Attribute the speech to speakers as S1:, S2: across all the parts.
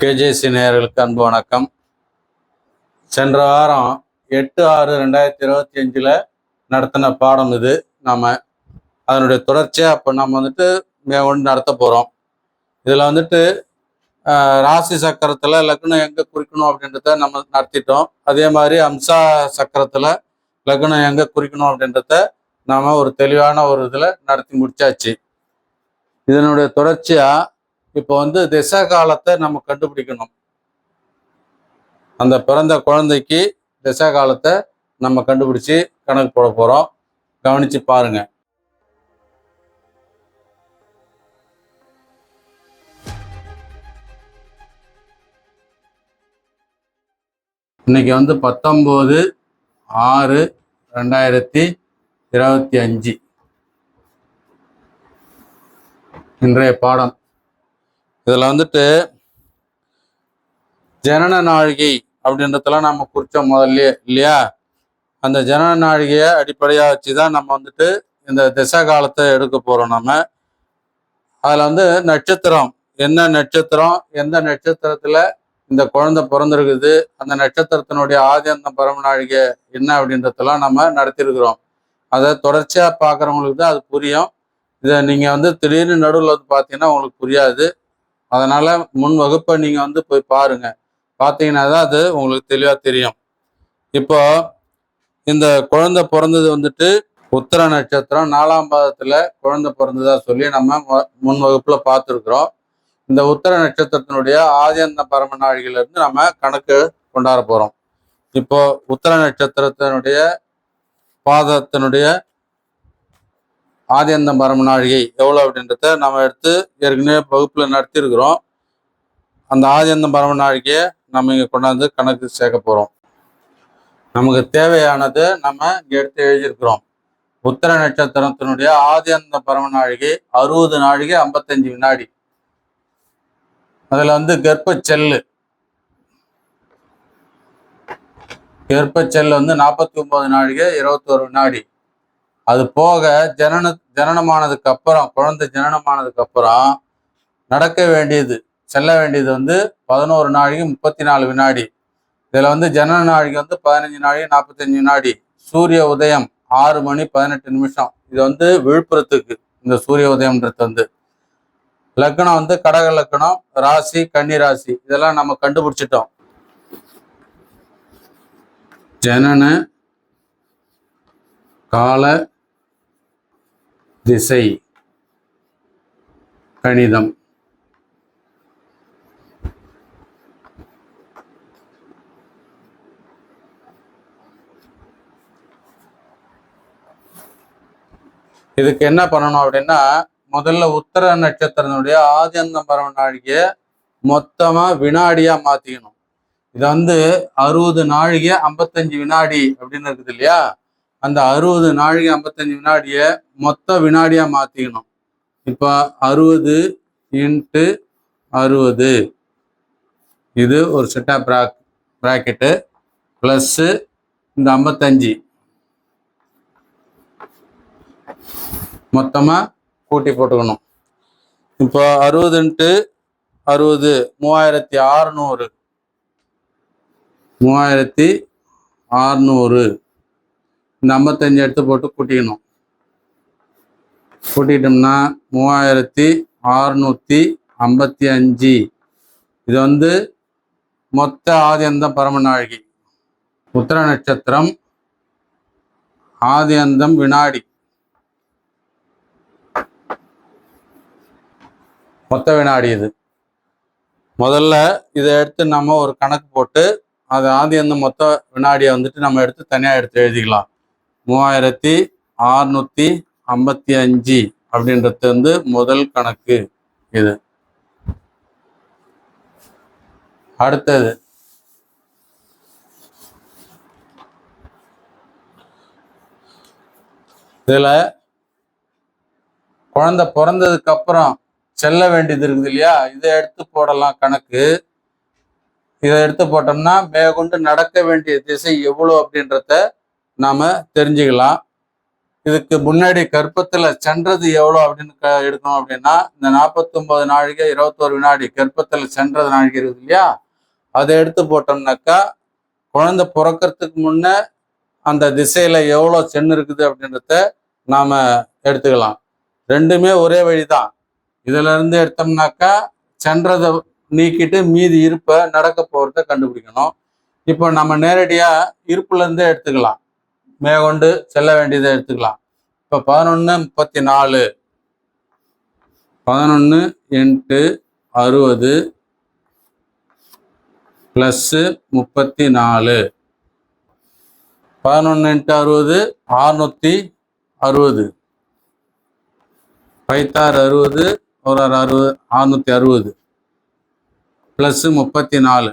S1: KJC நேயர்களுக்கு அன்பு வணக்கம். சென்ற வாரம் எட்டு ஆறு ரெண்டாயிரத்தி இருபத்தி அஞ்சில் நடத்தின பாடம் இது. நாம் அதனுடைய தொடர்ச்சியாக இப்போ நம்ம வந்துட்டு மேற்கொண்டு நடத்த போகிறோம் இதில் வந்துட்டு ராசி சக்கரத்தில் லக்னம் எங்கே குறிக்கணும் அப்படின்றத நம்ம நடத்திட்டோம். அதே மாதிரி அம்சா சக்கரத்தில் லக்னம் எங்கே குறிக்கணும் அப்படின்றத நாம் ஒரு தெளிவான ஒரு இதில் நடத்தி முடிச்சாச்சு. இதனுடைய தொடர்ச்சியாக இப்போ வந்து திசை காலத்தை நம்ம கண்டுபிடிக்கணும். அந்த பிறந்த குழந்தைக்கு திசை காலத்தை நம்ம கண்டுபிடிச்சு கணக்கு போட போகிறோம் கவனிச்சு பாருங்க. இன்னைக்கு வந்து பத்தொம்போது ஆறு ரெண்டாயிரத்தி இருபத்தி அஞ்சு. இன்றைய பாடம். இதில் வந்துட்டு ஜனன நாழிகை அப்படின்றதெல்லாம் நம்ம குறித்தோம் முதல்ல இல்லையா? அந்த ஜனன நாழிகையை அடிப்படையாக வச்சு தான் நம்ம வந்துட்டு இந்த திசை காலத்தை எடுக்க போகிறோம் நம்ம அதில் வந்து நட்சத்திரம் என்ன நட்சத்திரம் எந்த நட்சத்திரத்தில் இந்த குழந்தை பிறந்திருக்குது அந்த நட்சத்திரத்தினுடைய ஆதி அந்த பரம நாழிகை என்ன அப்படின்றதெல்லாம் நம்ம நடத்தியிருக்கிறோம் அதை தொடர்ச்சியாக பார்க்குறவங்களுக்கு தான் அது புரியும். இதை நீங்கள் வந்து திடீர்னு நடுவில் வந்து பார்த்தீங்கன்னா உங்களுக்கு புரியாது. அதனால முன் வகுப்பை நீங்க வந்து போய் பாருங்க. பார்த்தீங்கன்னா தான் அது உங்களுக்கு தெளிவா தெரியும். இப்போ இந்த குழந்தை பிறந்தது வந்துட்டு உத்தர நட்சத்திரம் நாலாம் பாதத்துல குழந்தை பிறந்ததா சொல்லி நம்ம முன் வகுப்புல பார்த்துருக்குறோம் இந்த உத்தர நட்சத்திரத்தினுடைய ஆதியந்த பரம நாழிகையில இருந்து நம்ம கணக்கு கொண்டாட போறோம். இப்போ உத்தர நட்சத்திரத்தினுடைய பாதத்தினுடைய ஆதியந்த பரம நாழிகை எவ்வளோ அப்படின்றத நம்ம எடுத்து ஏற்கனவே வகுப்பில் நடத்தியிருக்கிறோம். அந்த ஆதியந்த பரம நாழிகையை நம்ம இங்கே கொண்டாந்து கணக்கு சேர்க்க போகிறோம் நமக்கு தேவையானது நம்ம இங்கே எடுத்து எழுதியிருக்கிறோம். உத்தர நட்சத்திரத்தினுடைய ஆதியந்த பரம நாழிகை அறுபது நாழிகை ஐம்பத்தஞ்சு வினாடி. அதில் வந்து கர்ப்பச்செல்லு. கர்ப்பச்செல் வந்து நாற்பத்தி ஒன்பது நாழிகை இருபத்தோரு வினாடி. அது போக ஜனன ஜனனமானதுக்கு அப்புறம் குழந்தை ஜனனமானதுக்கு அப்புறம் நடக்க வேண்டியது செல்ல வேண்டியது வந்து பதினோரு நாழிகை முப்பத்தி நாலு வினாடி. இதில் வந்து ஜனன நாழிகை வந்து பதினஞ்சு நாழிகை நாற்பத்தஞ்சு வினாடி. சூரிய உதயம் ஆறு மணி பதினெட்டு நிமிஷம். இது வந்து விழுப்புரத்துக்கு இந்த சூரிய உதயம்ன்றது வந்து. லக்னம் வந்து கடக லக்னம் ராசி கன்னி ராசி. இதெல்லாம் நம்ம கண்டுபிடிச்சிட்டோம். ஜனன கால திசை கணிதம். இதுக்கு என்ன பண்ணணும் அப்படின்னா முதல்ல உத்தர நட்சத்திரனுடைய ஆதியந்த பரவ நாழிகையை மொத்தமா வினாடியாக மாத்திக்கணும். இது வந்து அறுபது நாழிகை ஐம்பத்தஞ்சு வினாடி அப்படின்னு இருக்குது இல்லையா? அந்த அறுபது நாழிகை ஐம்பத்தஞ்சு வினாடியை மொத்த வினாடியா மாத்திக்கணும். இப்போ அறுபது இன்ட்டு அறுபது. இது ஒரு செட்டாக ப்ரா ப்ராக்கெட்டு ப்ளஸ்ஸு இந்த ஐம்பத்தஞ்சு. மொத்தமாக கூட்டி போட்டுக்கணும். இப்போ அறுபதுன்ட்டு அறுபது மூவாயிரத்தி அறுநூறு. மூவாயிரத்தி அறுநூறு. இந்த ஐம்பத்தஞ்சு எடுத்து போட்டு கூட்டிக்கணும். கூட்டிட்டோம்னா மூவாயிரத்தி ஆறுநூற்றி ஐம்பத்தி அஞ்சு. இது வந்து மொத்த ஆதியந்தம் பரமநாழிகை. உத்தர நட்சத்திரம் ஆதியந்தம் வினாடி. மொத்த வினாடி இது. முதல்ல இதை எடுத்து நம்ம ஒரு கணக்கு போட்டு அது ஆதி அந்த மொத்த வினாடியை வந்துட்டு நம்ம எடுத்து தனியாக எடுத்து எழுதிக்கலாம். மூவாயிரத்தி ஆறுநூத்தி ஐம்பத்தி அஞ்சு அப்படின்றது வந்து முதல் கணக்கு இது. அடுத்தது. இதுல குழந்தை பிறந்ததுக்கு அப்புறம் செல்ல வேண்டியது இருக்குது இல்லையா? இதை எடுத்து போடலாம் கணக்கு. இதை எடுத்து போட்டோம்னா மேற்கொண்டு நடக்க வேண்டிய திசை எவ்வளோ அப்படின்றத நாம தெரிஞ்சுக்கலாம். இதுக்கு முன்னாடி கர்ப்பத்துல சென்றது எவ்வளோ அப்படின்னு க- எடுக்கணும் அப்படின்னா இந்த நாற்பத்தொன்பது நாழிகை இருபத்தோரு வினாடி கர்ப்பத்துல சென்றது நாழிகை இருக்குது இல்லையா? அதை எடுத்து போட்டோம்னாக்கா குழந்தை பிறக்கறதுக்கு முன்னே அந்த திசையில எவ்வளோ சென்று இருக்குது அப்படின்றத நாம எடுத்துக்கலாம். ரெண்டுமே ஒரே வழிதான். இதுல இருந்து எடுத்தோம்னாக்கா சென்றதை நீக்கிட்டு மீதி இருப்பை நடக்க போறத கண்டுபிடிக்கணும். இப்போ நம்ம நேரடியா இருப்புல இருந்தே எடுத்துக்கலாம். மேற்கொண்டு செல்ல வேண்டியதை எடுத்துக்கலாம். இப்போ பதினொன்று முப்பத்தி நாலு பதினொன்று எட்டு அறுபது ப்ளஸ்ஸு முப்பத்தி நாலு பதினொன்று இன்ட்டு அறுபது அறுநூற்றி அறுபது. பைத்தாறு அறுபது ஒரு ஆறு அறுபது அறுநூற்றி அறுபது. ப்ளஸ்ஸு முப்பத்தி நாலு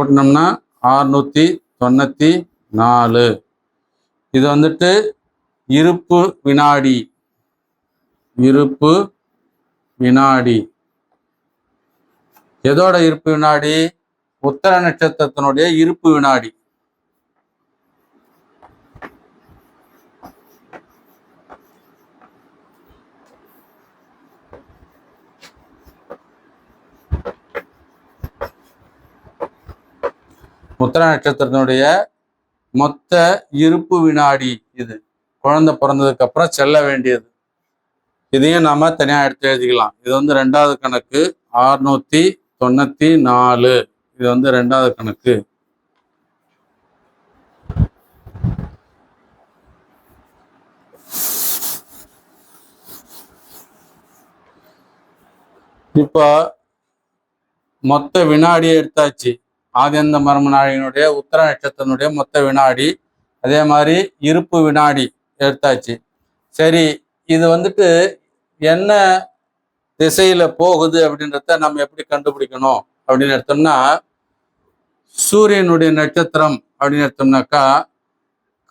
S1: போட்டோம்னா ஆறுநூற்றி தொண்ணூற்றி நாலு. இது வந்துட்டு இருப்பு வினாடி. இருப்பு வினாடி. எதோட இருப்பு வினாடி? உத்தர நட்சத்திரத்தினுடைய இருப்பு வினாடி. உத்தர நட்சத்திரத்தினுடைய மொத்த இருப்பு வினாடி இது. குழந்தை பிறந்ததுக்கு அப்புறம் செல்ல வேண்டியது. இதையும் நாம தனியாக எடுத்து எழுதிக்கலாம். இது வந்து ரெண்டாவது கணக்கு அறுநூத்தி தொண்ணூத்தி நாலு. இது வந்து ரெண்டாவது கணக்கு. இப்போ மொத்த வினாடியை எடுத்தாச்சு. ஆதிந்த மர்ம நாழியினுடைய உத்தர நட்சத்திரனுடைய மொத்த வினாடி அதே மாதிரி இருப்பு வினாடி எடுத்தாச்சு. சரி இது வந்துட்டு என்ன திசையில போகுது அப்படின்றத நம்ம எப்படி கண்டுபிடிக்கணும் அப்படின்னு எடுத்தோம்னா சூரியனுடைய நட்சத்திரம் அப்படின்னு எடுத்தோம்னாக்கா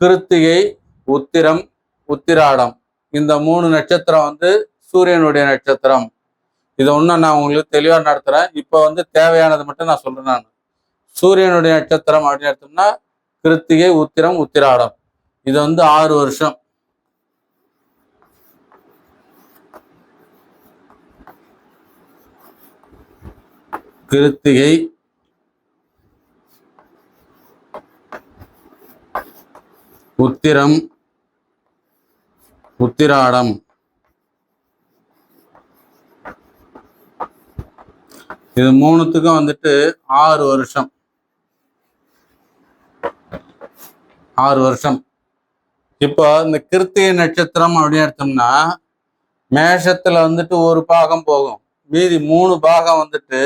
S1: கிருத்திகை உத்திரம் உத்திராடம். இந்த மூணு நட்சத்திரம் வந்து சூரியனுடைய நட்சத்திரம். இதை ஒன்றும் நான் உங்களுக்கு தெளிவாக நடத்துகிறேன் இப்போ வந்து தேவையானது மட்டும் நான் சொல்கிறேன் நான். சூரியனுடைய நட்சத்திரம் அப்படின்னு எடுத்தோம்னா கிருத்திகை உத்திரம் உத்திராடம். இது வந்து ஆறு வருஷம். கிருத்திகை உத்திரம் உத்திராடம். இது மூணுத்துக்கும் வந்துட்டு ஆறு வருஷம். ஆறு வருஷம். இப்போ இந்த கிருத்திகை நட்சத்திரம் அப்படின்னு எடுத்தோம்னா மேஷத்துல வந்துட்டு ஒரு பாகம் போகும். மீதி மூணு பாகம் வந்துட்டு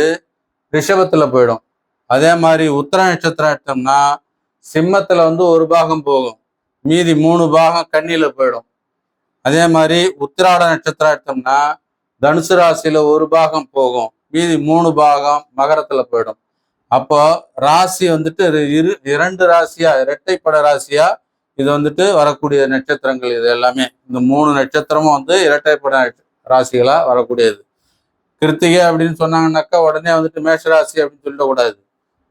S1: ரிஷபத்துல போயிடும். அதே மாதிரி உத்தர நட்சத்திரம் எடுத்தோம்னா சிம்மத்துல வந்து ஒரு பாகம் போகும். மீதி மூணு பாகம் கண்ணியில போயிடும். அதே மாதிரி உத்திராட நட்சத்திரம் எடுத்தோம்னா தனுசு ராசியில ஒரு பாகம் போகும். மீதி மூணு பாகம் மகரத்துல போயிடும். அப்போ ராசி வந்துட்டு இரு- இரண்டு ராசியா இரட்டைப்பட ராசியா இது வந்துட்டு வரக்கூடிய நட்சத்திரங்கள் இது எல்லாமே. இந்த மூணு நட்சத்திரமும் வந்து இரட்டைப்பட ராசிகளா வரக்கூடியது. கிருத்திகை அப்படின்னு சொன்னாங்கன்னாக்கா உடனே வந்துட்டு மேஷ ராசி அப்படின்னு சொல்லிடக்கூடாது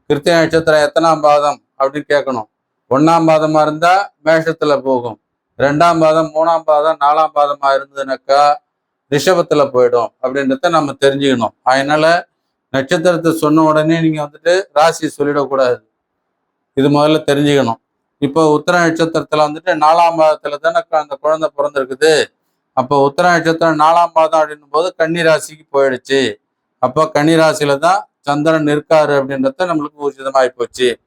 S1: கிருத்திகை நட்சத்திரம் எத்தனாம் பாதம் அப்படின்னு கேட்கணும். ஒன்னாம் பாதமா இருந்தா மேஷத்துல போகும். ரெண்டாம் பாதம் மூணாம் பாதம் நாலாம் பாதமா இருந்ததுனாக்கா ரிஷபத்துல போயிடும் அப்படின்றத நம்ம தெரிஞ்சுக்கணும். அதனால நட்சத்திரத்தை சொன்ன உடனே நீங்கள் வந்துட்டு ராசி சொல்லிடக்கூடாது. இது முதல்ல தெரிஞ்சுக்கணும். இப்போ உத்தர நட்சத்திரத்தில் வந்துட்டு நாலாம் பாதத்துல தானே க- அந்த குழந்தை பிறந்திருக்குது. அப்போ உத்தர நட்சத்திரம் நாலாம் பாதம் அப்படின்னும் போது கன்னி ராசிக்கு போயிடுச்சு. அப்போ கன்னி ராசியில தான் சந்திரன் இருக்காரு அப்படின்றத நம்மளுக்கு ஊர்ஜிதமாகி போச்சு.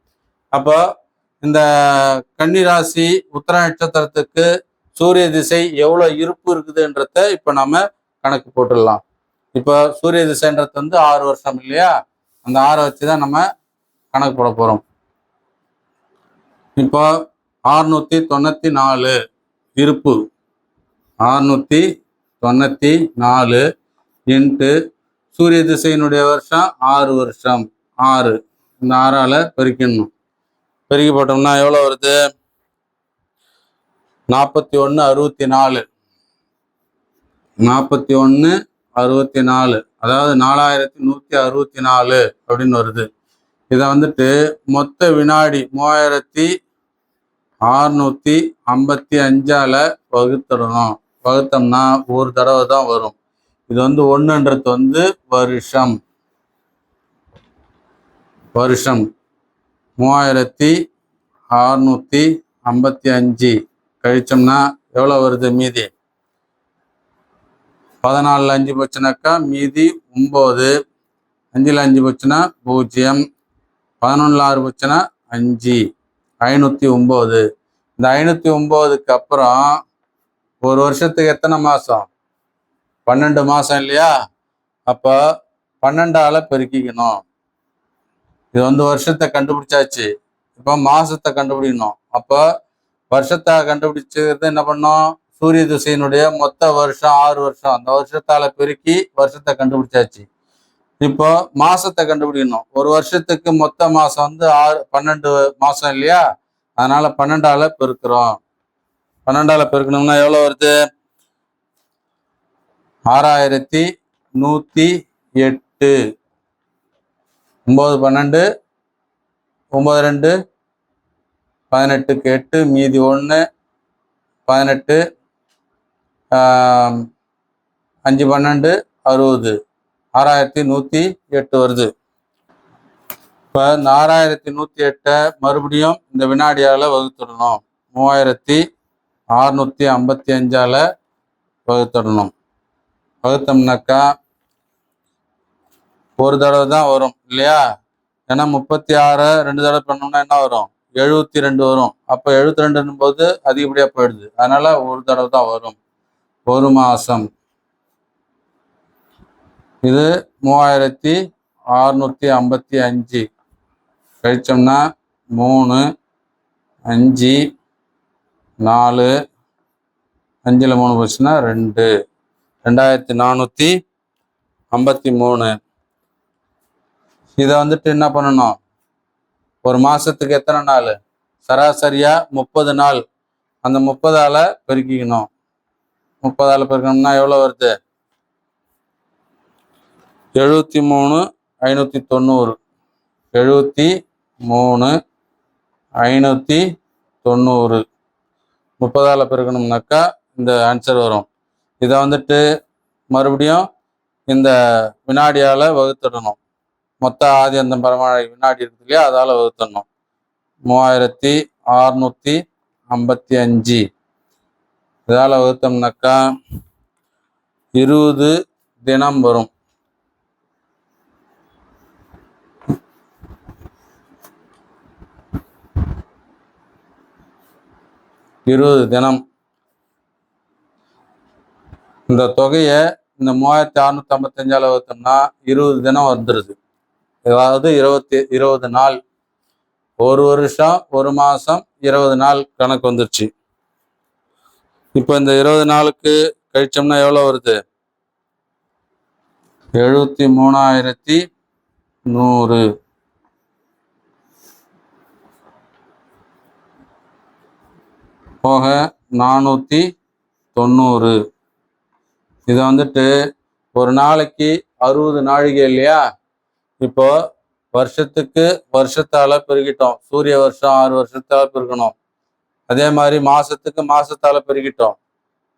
S1: அப்போ இந்த கன்னி ராசி உத்தர நட்சத்திரத்துக்கு சூரிய திசை எவ்வளோ இருப்பு இருக்குதுன்றத இப்போ நம்ம கணக்கு போட்டுடலாம். இப்போ சூரிய திசைன்றது வந்து ஆறு வருஷம் இல்லையா? அந்த ஆறை வச்சு தான் நம்ம கணக்கு போட போகிறோம் இப்போ ஆறுநூற்றி தொண்ணூற்றி நாலு இருப்பு. ஆறுநூற்றி தொண்ணூற்றி நாலு இன்ட்டு சூரிய திசையினுடைய வருஷம் ஆறு வருஷம். ஆறு. இந்த ஆறால் பெருக்கணும் பெருக்கி போட்டோம்னா எவ்வளோ வருது? நாற்பத்தி ஒன்று அறுபத்தி நாலு. நாற்பத்தி ஒன்று அறுபத்தி நாலு அதாவது நாலாயிரத்தி நூற்றி அறுபத்தி நாலு அப்படின்னு வருது. இதை வந்துட்டு மொத்த வினாடி மூவாயிரத்தி ஆறுநூத்தி ஐம்பத்தி அஞ்சால வகுத்துடணும். வகுத்தோம்னா ஒரு தடவை தான் வரும். இது வந்து ஒன்றுன்றது வந்து வருஷம். வருஷம். மூவாயிரத்தி அறுநூத்தி ஐம்பத்தி அஞ்சு. கழிச்சோம்னா எவ்வளோ வருது மீதி? பதினாலில் அஞ்சு போச்சுனாக்கா மீதி ஒம்பது அஞ்சில் அஞ்சு போச்சுன்னா பூஜ்ஜியம். பதினொன்றில் ஆறு போச்சுன்னா அஞ்சு. ஐநூற்றி ஒம்பது இந்த ஐநூற்றி ஒம்போதுக்கு அப்புறம் ஒரு வருஷத்துக்கு எத்தனை மாதம் பன்னெண்டு மாதம் இல்லையா? அப்போ பன்னெண்டால் பெருக்கிக்கணும். இது வந்து வருஷத்தை கண்டுபிடிச்சாச்சு. இப்போ மாதத்தை கண்டுபிடிக்கணும். அப்போ வருஷத்தை கண்டுபிடிச்சது என்ன பண்ணோம் சூரிய திசையினுடைய மொத்த வருஷம் ஆறு வருஷம். அந்த வருஷத்தால பெருக்கி வருஷத்தை கண்டுபிடிச்சாச்சு. இப்போ மாசத்தை கண்டுபிடிக்கணும். ஒரு வருஷத்துக்கு மொத்த மாசம் வந்து ஆறு பன்னெண்டு மாசம் இல்லையா? அதனால பன்னெண்டால பெருக்கிறோம். பன்னெண்டால பெருக்கணும்னா எவ்வளவு வருது? ஆறாயிரத்தி நூத்தி எட்டு. ஒன்பது பன்னெண்டு ஒன்பது ரெண்டு பதினெட்டுக்கு எட்டு மீதி ஒன்று பதினெட்டு அஞ்சு பன்னெண்டு அறுபது. ஆறாயிரத்தி நூற்றி எட்டு வருது. இப்போ இந்த ஆறாயிரத்தி நூற்றி எட்டை மறுபடியும் இந்த வினாடியால் வகுத்துடணும். மூவாயிரத்தி அறுநூற்றி ஐம்பத்தி அஞ்சால் வகுத்துடணும். வகுத்தோம்னாக்கா ஒரு தடவை தான் வரும் இல்லையா? ஏன்னா முப்பத்தி ஆறை ரெண்டு தடவை பண்ணோம்னா என்ன வரும்? எழுபத்தி ரெண்டு வரும். அப்போ எழுபத்தி ரெண்டுன்னும் போது அதிகப்படியாக போயிடுது. அதனால ஒரு தடவை தான் வரும். ஒரு மாதம் இது மூவாயிரத்தி அறுநூத்தி ஐம்பத்தி அஞ்சு. கழிச்சோம்னா மூணு அஞ்சு நாலு. அஞ்சில் மூணு போச்சுன்னா ரெண்டு. ரெண்டாயிரத்தி நானூற்றி ஐம்பத்தி மூணு. இதை வந்துட்டு என்ன பண்ணணும்? ஒரு மாதத்துக்கு எத்தனை நாள்? சராசரியாக முப்பது நாள். அந்த முப்பதால் பெருக்கிக்கணும். முப்பதால பெருக்கணும்னா எவ்வளோ வருது? எழுபத்தி மூணு ஐநூற்றி தொண்ணூறு. எழுபத்தி மூணு ஐநூற்றி தொண்ணூறு. முப்பதால் பெருக்கணும்னாக்கா இந்த ஆன்சர் வரும். இதை வந்துட்டு மறுபடியும் இந்த வினாடியால் வகுத்துடணும். மொத்த ஆதி அந்த பரமாழை வினாடி இருக்குது இல்லையா அதால் வகுத்துடணும். மூவாயிரத்தி அறுநூற்றி ஐம்பத்தி அஞ்சு. இதால் வகுத்தோம்னாக்கா இருபது தினம் வரும். இருபது தினம். இந்த தொகையை இந்த மூவாயிரத்தி அறுநூத்தி ஐம்பத்தஞ்சால வகுத்தோம்னா இருபது தினம் வந்துடுது அதாவது இருபத்தி இருபது நாள். ஒரு வருஷம் ஒரு மாசம் இருபது நாள் கணக்கு வந்துருச்சு. இப்போ இந்த இருபது நாளுக்கு கழிச்சோம்னா எவ்வளோ வருது? எழுபத்தி மூணாயிரத்தி நூறு. போக நானூற்றி தொண்ணூறு. இதை வந்துட்டு ஒரு நாளைக்கு அறுபது நாழிகை இல்லையா? இப்போ வருஷத்துக்கு வருஷத்தால் பெருகிட்டோம். சூரிய வருஷம் ஆறு வருஷத்தால் பெருக்கணும் அதே மாதிரி மாசத்துக்கு மாசத்தால பெருகிட்டோம்.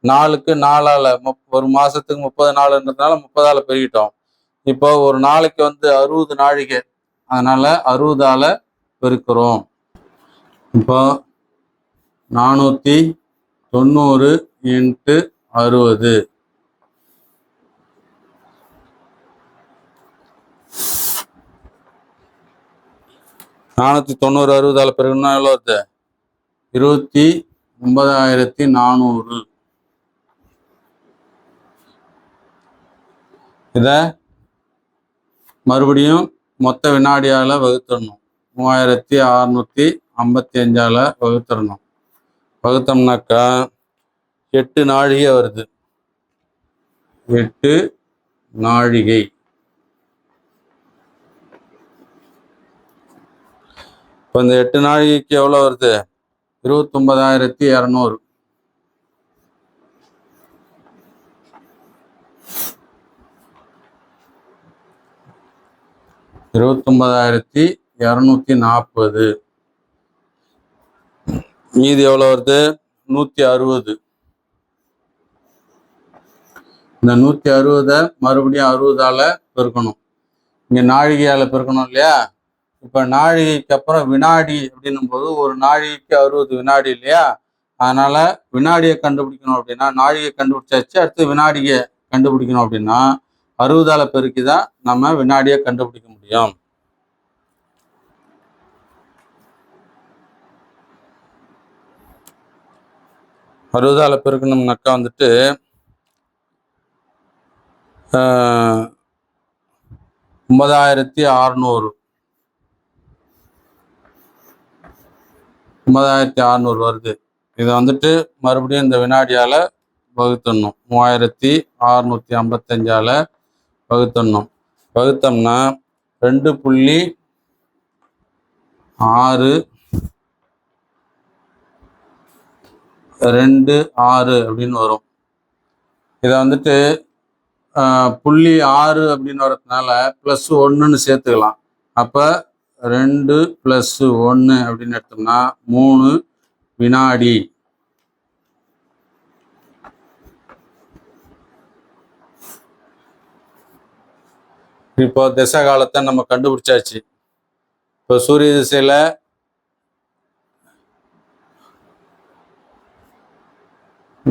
S1: நாளுக்கு நாளால ஒரு மாசத்துக்கு முப்பது நாளுன்றதுனால முப்பதால பெருகிட்டோம். இப்போ ஒரு நாளைக்கு வந்து அறுபது நாழிகை. அதனால அறுபதால பெருக்கிறோம். இப்போ நானூற்றி தொண்ணூறு இன்ட்டு அறுபது. நானூத்தி தொண்ணூறு அறுபதால பெருகணும்னா எவ்வளோ வருது? இருபத்தி ஒன்பதாயிரத்தி நானூறு. இதை மறுபடியும் மொத்த வினாடியால் வகுத்துடணும். மூவாயிரத்தி அறுநூற்றி ஐம்பத்தி அஞ்சால் வகுத்துடணும். வகுத்தோம்னாக்கா எட்டு நாழிகை வருது. எட்டு நாழிகை. இப்போ இந்த எட்டு நாழிகைக்கு எவ்வளோ வருது? இருபத்தொன்பதாயிரத்தி இரநூறு. இருபத்தொன்பதாயிரத்தி இரநூத்தி நாற்பது. மீதி எவ்வளோ வருது? நூற்றி அறுபது. இந்த நூற்றி அறுபதை மறுபடியும் அறுபதால் பெருக்கணும். இங்கே நாழிகையால் பெருக்கணும் இல்லையா? இப்போ நாழிகைக்கு அப்புறம் வினாடி அப்படின்னும் போது ஒரு நாழிகைக்கு அறுபது வினாடி இல்லையா? அதனால வினாடியை கண்டுபிடிக்கணும் அப்படின்னா நாழிகை கண்டுபிடிச்சாச்சு அடுத்து வினாடியை கண்டுபிடிக்கணும் அப்படின்னா அறுபதால பெருக்கி தான் நம்ம வினாடியை கண்டுபிடிக்க முடியும். அறுபதால பெருக்கணும்னாக்கா வந்துட்டு ஒன்பதாயிரத்தி அறநூறு. ஒன்பதாயிரத்தி அறநூறு வருது. இதை வந்துட்டு மறுபடியும் இந்த வினாடியால் வகுத்தணும் மூவாயிரத்தி அறுநூத்தி ஐம்பத்தஞ்சால வகுத்தணும் வகுத்தோம்னா ரெண்டு புள்ளி ஆறு ரெண்டு ஆறு அப்படின்னு வரும். இதை வந்துட்டு ஆஹ், புள்ளி ஆறு அப்படின்னு வரதுனால ப்ளஸ் ஒன்றுன்னு சேர்த்துக்கலாம். அப்போ ரெண்டு ப்ளஸ் ஒன்று அப்படின்னு எடுத்தோம்னா மூணு வினாடி. இப்போ திசை காலத்தை நம்ம கண்டுபிடிச்சாச்சு. இப்போ சூரிய திசையில்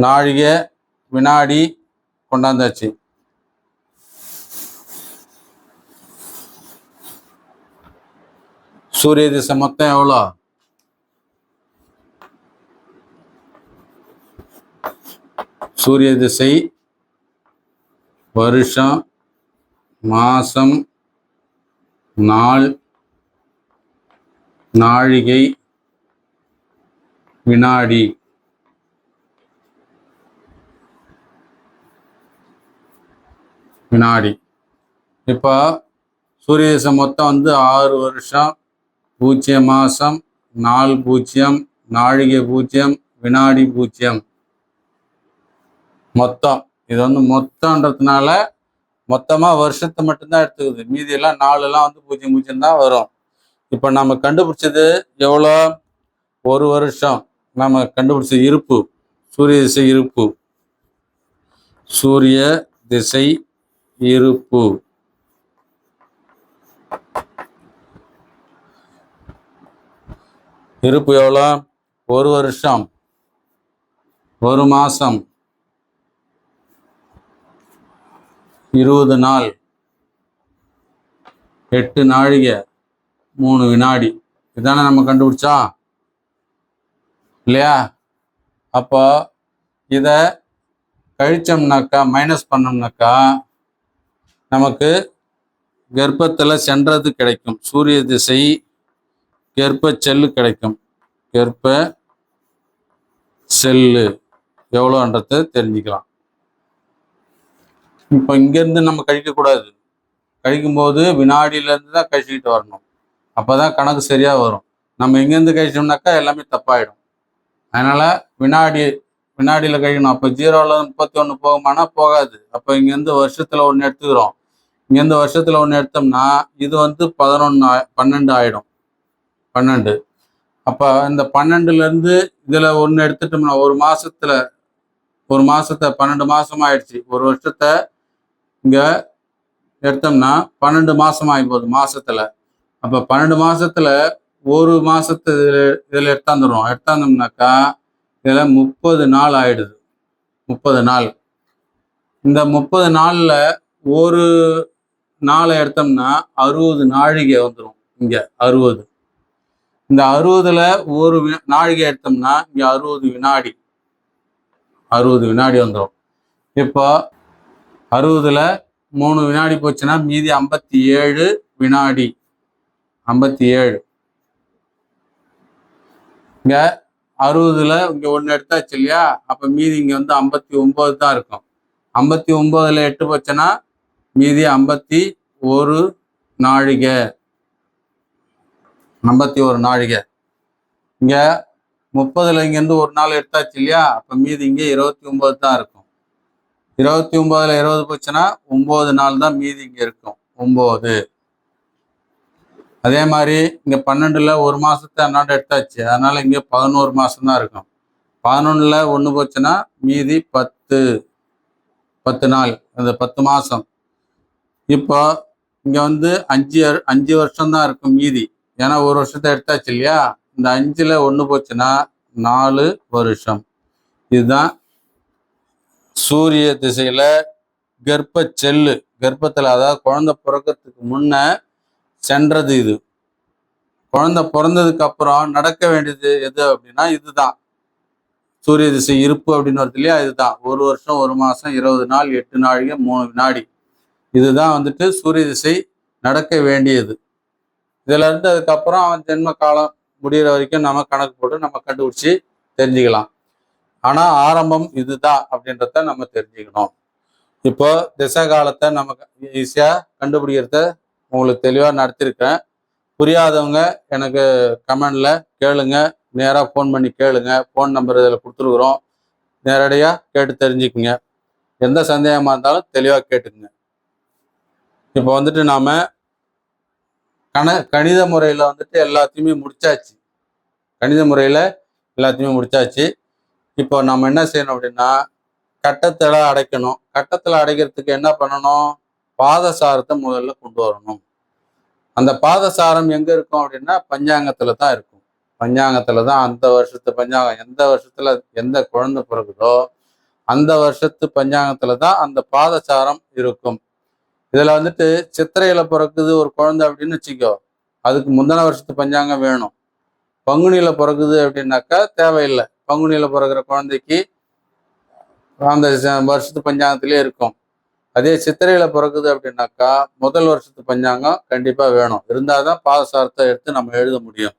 S1: நாழிகை வினாடி கொண்டாந்தாச்சு. சூரிய திசை மொத்தம் எவ்வளோ? சூரிய திசை வருஷம் மாசம் நாள் நாழிகை வினாடி. வினாடி. இப்போ சூரிய திசை மொத்தம் வந்து ஆறு வருஷம் பூஜ்ஜியம் மாசம் நாள் பூஜ்ஜியம் நாழிகை பூஜ்ஜியம் வினாடி பூஜ்ஜியம் மொத்தம். இது வந்து மொத்தம்ன்றதுனால மொத்தமாக வருஷத்தை மட்டும்தான் எடுத்துக்குது. மீதியெல்லாம் நாளெல்லாம் நாலுலாம் வந்து பூஜ்ஜியம் பூஜ்ஜியம் தான் வரும். இப்போ நம்ம கண்டுபிடிச்சது எவ்வளோ? ஒரு வருஷம். நம்ம கண்டுபிடிச்ச இருப்பு. சூரிய திசை இருப்பு. சூரிய திசை இருப்பு. இருப்பு எவ்வளோ ஒரு வருஷம் ஒரு மாதம் இருபது நாள் எட்டு நாழிகை மூணு வினாடி. இதானே நம்ம கண்டுபிடிச்சோம் இல்லையா? அப்போ இதை கழிச்சோம்னாக்கா மைனஸ் பண்ணோம்னாக்கா நமக்கு கர்ப்பத்தில் சென்றது கிடைக்கும். சூரிய திசை கர்ப்ப செல்லு கிடைக்கும். கர்ப்ப செல்லு. எவ்வளோன்றத தெரிஞ்சுக்கலாம். இப்போ இங்கேருந்து நம்ம கழிக்கக்கூடாது. கழிக்கும்போது வினாடியிலேருந்து தான் கழிச்சுக்கிட்டு வரணும். அப்போ தான் கணக்கு சரியாக வரும். நம்ம இங்கேருந்து கழிச்சோம்னாக்கா எல்லாமே தப்பாயிடும். அதனால் வினாடி வினாடியில் கழிக்கணும். அப்போ ஜீரோவில் முப்பத்தி ஒன்று போகுமானா போகாது. அப்போ இங்கேருந்து வருஷத்தில் ஒன்று எடுத்துக்கிறோம். இங்கேருந்து வருஷத்தில் ஒன்று எடுத்தோம்னா இது வந்து பதினொன்று பன்னெண்டு ஆயிடும். பன்னெண்டு. அப்போ இந்த பன்னெண்டுலேருந்து இதில் ஒன்று எடுத்துட்டோம்னா ஒரு மாசத்துல ஒரு மாதத்தை பன்னெண்டு மாசம் ஆயிடுச்சு ஒரு வருஷத்தை இங்கே எடுத்தோம்னா பன்னெண்டு மாசம் ஆகி போகுது மாதத்தில் அப்போ பன்னெண்டு மாதத்தில் ஒரு மாசத்து இதில் எடுத்தாந்துடும் எடுத்தாந்தோம்னாக்கா இதில் முப்பது நாள் ஆயிடுது. முப்பது நாள். இந்த முப்பது நாளில் ஒரு நாளை எடுத்தோம்னா அறுபது நாழிகை வந்துடும் இங்கே அறுபது. இந்த அறுபதுல ஒரு நாழிகை எடுத்தோம்னா இங்கே அறுபது வினாடி. அறுபது வினாடி வந்துடும் இப்போ அறுபதுல மூணு வினாடி போச்சுன்னா மீதி ஐம்பத்தி ஏழு வினாடி. ஐம்பத்தி ஏழு இங்க அறுபதுல இங்க ஒன்று எடுத்தாச்சு இல்லையா? அப்ப மீதி இங்க வந்து ஐம்பத்தி ஒன்பது தான் இருக்கும். ஐம்பத்தி ஒன்பதுல எட்டு போச்சுன்னா மீதி ஐம்பத்தி ஒரு நாழிகை. ஐம்பத்தி ஒரு நாழிகை. இங்கே முப்பதுல இங்கேருந்து ஒரு நாள் எடுத்தாச்சு இல்லையா? அப்போ மீதி இங்கே இருபத்தி ஒம்பது தான் இருக்கும். இருபத்தி ஒம்போதில் இருபது போச்சுன்னா ஒம்பது நாள் தான் மீதி இங்கே இருக்கும். ஒம்பது அதே மாதிரி இங்கே பன்னெண்டுல ஒரு மாசத்தை அன்னாண்டு எடுத்தாச்சு. அதனால இங்கே பதினோரு மாதம்தான் இருக்கும். பதினொன்றில் ஒன்று போச்சுன்னா மீதி பத்து. பத்து நாள். அந்த பத்து மாதம் இப்போ இங்கே வந்து அஞ்சு அஞ்சு வருஷம்தான் இருக்கும் மீதி. ஏன்னா ஒரு வருஷத்தை எடுத்தாச்சு இல்லையா? இந்த அஞ்சில் ஒன்று போச்சுன்னா நாலு வருஷம். இதுதான் சூரிய திசையில் கர்ப்ப செல்லு கர்ப்பத்தில் அதாவது குழந்தை பிறக்கிறதுக்கு முன்ன சென்றது இது. குழந்தை பிறந்ததுக்கு அப்புறம் நடக்க வேண்டியது எது அப்படின்னா இதுதான். சூரிய திசை இருப்பு அப்படின்னு வருது இல்லையா? இதுதான். ஒரு வருஷம் ஒரு மாதம் இருபது நாள் எட்டு நாழிகை மூணு வினாடி. இதுதான் வந்துட்டு சூரிய திசை நடக்க வேண்டியது. இதுல இருந்து அதுக்கப்புறம் அவன் ஜென்ம காலம் முடிகிற வரைக்கும் நம்ம கணக்கு போட்டு நம்ம கண்டுபிடிச்சி தெரிஞ்சுக்கலாம். ஆனா ஆரம்பம் இதுதான் அப்படின்றத நம்ம தெரிஞ்சுக்கணும். இப்போ திசை காலத்தை நம்ம ஈஸியா கண்டுபிடிக்கிறத உங்களுக்கு தெளிவா நடத்திருக்கேன் புரியாதவங்க எனக்கு கமெண்ட்ல கேளுங்க. நேரா ஃபோன் பண்ணி கேளுங்க. ஃபோன் நம்பர் இதில் கொடுத்துருக்குறோம். நேரடியா கேட்டு தெரிஞ்சுக்குங்க. எந்த சந்தேகமா இருந்தாலும் தெளிவா கேட்டுக்குங்க. இப்போ வந்துட்டு நாம கண கணித முறையில் வந்துட்டு எல்லாத்தையுமே முடிச்சாச்சு. கணித முறையில் எல்லாத்தையுமே முடிச்சாச்சு. இப்போ நம்ம என்ன செய்யணும் அப்படின்னா கட்டத்தில் அடைக்கணும். கட்டத்தில் அடைக்கிறதுக்கு என்ன பண்ணணும்? பாதசாரத்தை முதல்ல கொண்டு வரணும். அந்த பாதசாரம் எங்கே இருக்கும் அப்படின்னா பஞ்சாங்கத்தில் தான் இருக்கும். பஞ்சாங்கத்தில் தான் அந்த வருஷத்து பஞ்சாங்கம் எந்த வருஷத்தில் எந்த குழந்தை பிறகுதோ அந்த வருஷத்து பஞ்சாங்கத்தில் தான் அந்த பாதசாரம் இருக்கும். இதில் வந்துட்டு சித்திரையில் பிறக்குது ஒரு குழந்தை அப்படின்னு வச்சுக்கோ. அதுக்கு முந்தின வருஷத்து பஞ்சாங்கம் வேணும். பங்குனியில் பிறக்குது அப்படின்னாக்கா தேவையில்லை. பங்குனியில பிறக்கிற குழந்தைக்கு அந்த வருஷத்து பஞ்சாங்கத்திலே இருக்கும். அதே சித்திரையில் பிறக்குது அப்படின்னாக்கா முதல் வருஷத்து பஞ்சாங்கம் கண்டிப்பாக வேணும். இருந்தால் தான் பாதசாரத்தை எடுத்து நம்ம எழுத முடியும்.